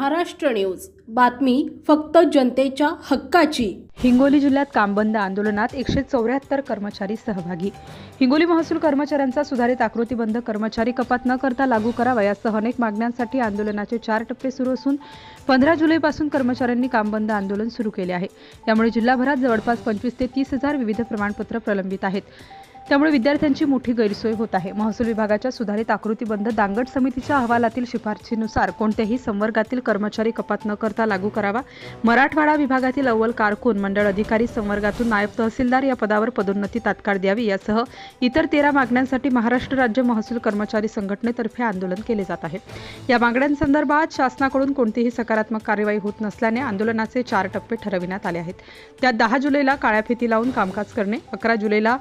Maharashtra news. बातमी फक्त जनतेच्या हक्काची. हिंगोली जिल्ह्यात कामबंद आंदोलनात एकशे चौऱ्याहत्तर कर्मचारी सहभागी. हिंगोली महसूल कर्मचाऱ्यांचा सुधारित आकृतीबंध कर्मचारी कपात न करता लागू करावा यासह अनेक मागण्यांसाठी आंदोलनाचे चार टप्पे सुरू असून पंधरा जुलैपासून कर्मचाऱ्यांनी कामबंद आंदोलन सुरू केले आहे. यामुळे जिल्हाभरात जवळपास पंचवीस ते तीस हजार विविध प्रमाणपत्र प्रलंबित आहेत. त्यामुळे विद्यार्थ्यांची मोठी गैरसोय होत आहे. महसूल विभागाच्या सुधारित आकृतीबंध दांगट समितीच्या अहवालातील शिफारशीनुसार कोणत्याही संवर्गातील कर्मचारी कपात न करता लागू करावा. मराठवाडा विभागातील अव्वल कारकून मंडळ अधिकारी संवर्गातून नायब तहसीलदार या पदावर पदोन्नती तात्काळ द्यावी यासह इतर तेरा मागण्यांसाठी महाराष्ट्र राज्य महसूल कर्मचारी संघटनेतर्फे आंदोलन केले जात आहे. या मागण्यांसंदर्भात शासनाकडून कोणतीही सकारात्मक कार्यवाही होत नसल्याने आंदोलनाचे चार टप्पे ठरविण्यात आले आहेत. त्यात दहा जुलैला काळ्या फिती लावून कामकाज करणे अकरा जुलैला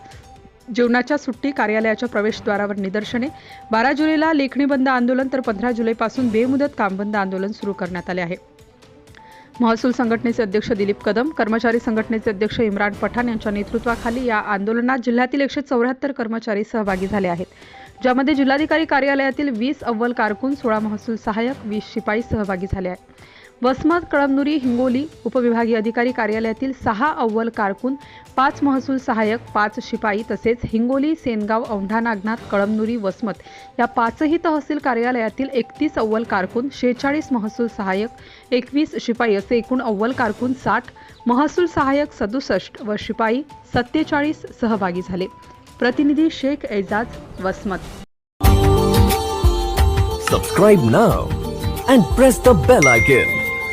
जीवनाच्या सुट्टी कार्यालयाच्या प्रवेशद्वारावर निदर्शने. बारा जुलैला लेखणी बंद आंदोलन तर पंधरा जुलैपासून बेमुदत कामबंद आंदोलन सुरू करण्यात आले आहे. महसूल संघटनेचे अध्यक्ष दिलीप कदम कर्मचारी संघटनेचे अध्यक्ष इम्रान पठाण यांच्या नेतृत्वाखाली या आंदोलनात जिल्ह्यातील एकशे चौऱ्याहत्तर कर्मचारी सहभागी झाले आहेत. ज्यामध्ये जिल्हाधिकारी कार्यालयातील वीस अव्वल कारकून सोळा महसूल सहाय्यक वीस शिपाई सहभागी झाले आहेत. वसमत कळमनुरी हिंगोली उपविभागीय अधिकारी कार्यालयातील सहा अव्वल कारकून पाच महसूल सहाय्यक पाच शिपाई तसेच हिंगोली सेनगाव औंढा नागनाथ कळमनुरी वसमत या पाचही तहसील कार्यालयातील एकतीस अव्वल कारकून शेहेचाळीस महसूल सहाय्यक एकवीस शिपाई असे एकूण अव्वल कारकून साठ महसूल सहाय्यक सदुसष्ट व शिपाई सत्तेचाळीस सहभागी झाले प्रतिनिधी शेख एजाज वसमत सबस्क्राईब नाव and press the bell icon.